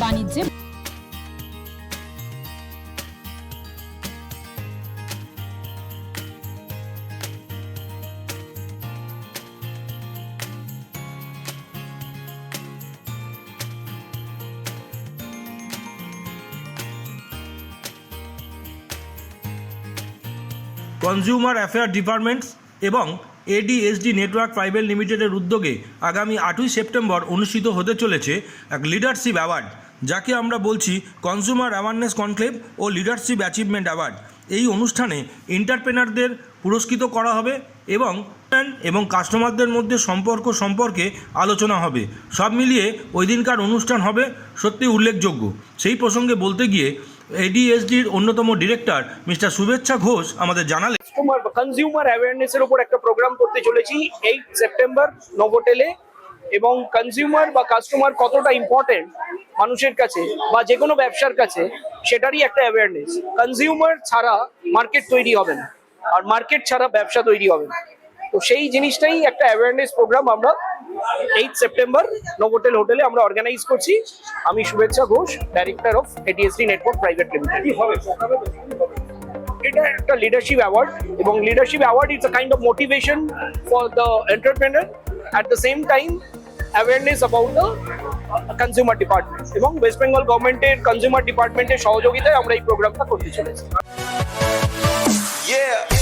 বাণিজ্যে consumer affair departments এবং ADSD network private লিমিটেডের উদ্যোগে আগামী আটই সেপ্টেম্বর অনুষ্ঠিত হতে চলেছে এক লিডারশিপ অ্যাওয়ার্ড যাকে আমরা বলছি কনজিউমার অ্যাওয়ারনেস কনক্লেভ ও লিডারশিপ অ্যাচিভমেন্ট অ্যাওয়ার্ড এই অনুষ্ঠানে এন্টারপ্রেনারদের পুরস্কৃত করা হবে এবং এবং কাস্টমারদের মধ্যে সম্পর্ক সম্পর্কে আলোচনা হবে। সব মিলিয়ে ওই দিনকার অনুষ্ঠান হবে সত্যি উল্লেখযোগ্য। সেই প্রসঙ্গে বলতে গিয়ে এডিএসডির অন্যতম ডিরেক্টর মিস্টার শুভেচ্ছা ঘোষ আমাদের জানালেন। কনজিউমার অ্যাওয়ারনেসের উপর একটা প্রোগ্রাম করতে চলেছি। এইট সেপ্টেম্বর নোভোটেলে এবং কনজিউমার বা কাস্টমার কতটা ইম্পর্টেন্ট মানুষের কাছে বা যে কোনো ব্যবসার কাছে সেটারই একটা অ্যাওয়ারনেস কনজিউমার ছাড়া মার্কেট তৈরি হবে না। আর মার্কেট ছাড়া ব্যবসা তৈরি হবে না। তো সেই জিনিসটাই একটা অ্যাওয়ারনেস প্রোগ্রাম আমরা এইট সেপ্টেম্বর নোভোটেল হোটেলে আমরা অর্গানাইজ করছি। আমি Shubhechha Ghosh director of ATSD network private limited এটা একটা লিডারশিপ অ্যাওয়ার্ড এবং leadership award it's a kind of motivation for the entrepreneur at the same time awareness about the consumer department এবং West Bengal গভর্নমেন্টের consumer ডিপার্টমেন্টের সহযোগিতায় আমরা এই প্রোগ্রামটা করতে চলেছি Yeah.